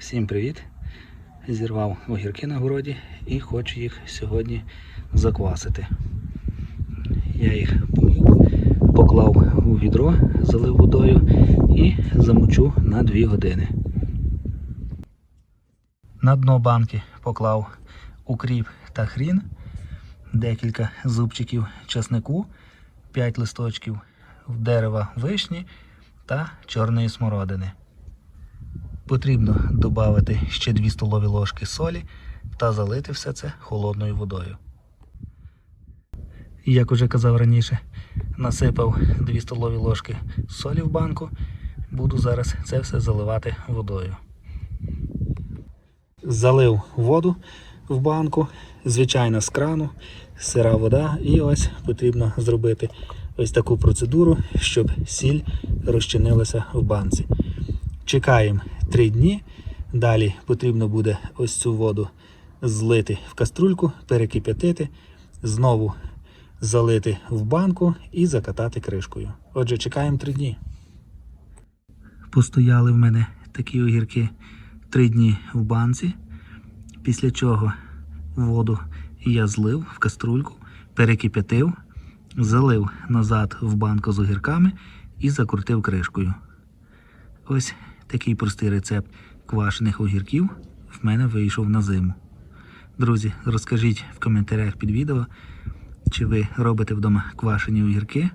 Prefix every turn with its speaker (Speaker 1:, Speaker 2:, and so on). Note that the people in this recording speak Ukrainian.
Speaker 1: Всім привіт! Зірвав огірки на городі і хочу їх сьогодні заквасити. Я їх поклав у відро, залив водою і замочу на 2 години. На дно банки поклав укріп та хрін, декілька зубчиків часнику, 5 листочків дерева вишні та чорної смородини. Потрібно додати ще 2 столові ложки солі та залити все це холодною водою. Як уже казав раніше, насипав 2 столові ложки солі в банку. Буду зараз це все заливати водою. Залив воду в банку, звичайно, з крану, сира вода, і ось потрібно зробити ось таку процедуру, щоб сіль розчинилася в банці. Чекаємо 3 дні. Далі потрібно буде ось цю воду злити в каструльку, перекип'ятити, знову залити в банку і закатати кришкою. Отже, чекаємо 3 дні. Постояли в мене такі огірки 3 дні в банці, після чого воду я злив в каструльку, перекип'ятив, залив назад в банку з огірками і закрутив кришкою. Ось такий простий рецепт квашених огірків в мене вийшов на зиму. Друзі, розкажіть в коментарях під відео, чи ви робите вдома квашені огірки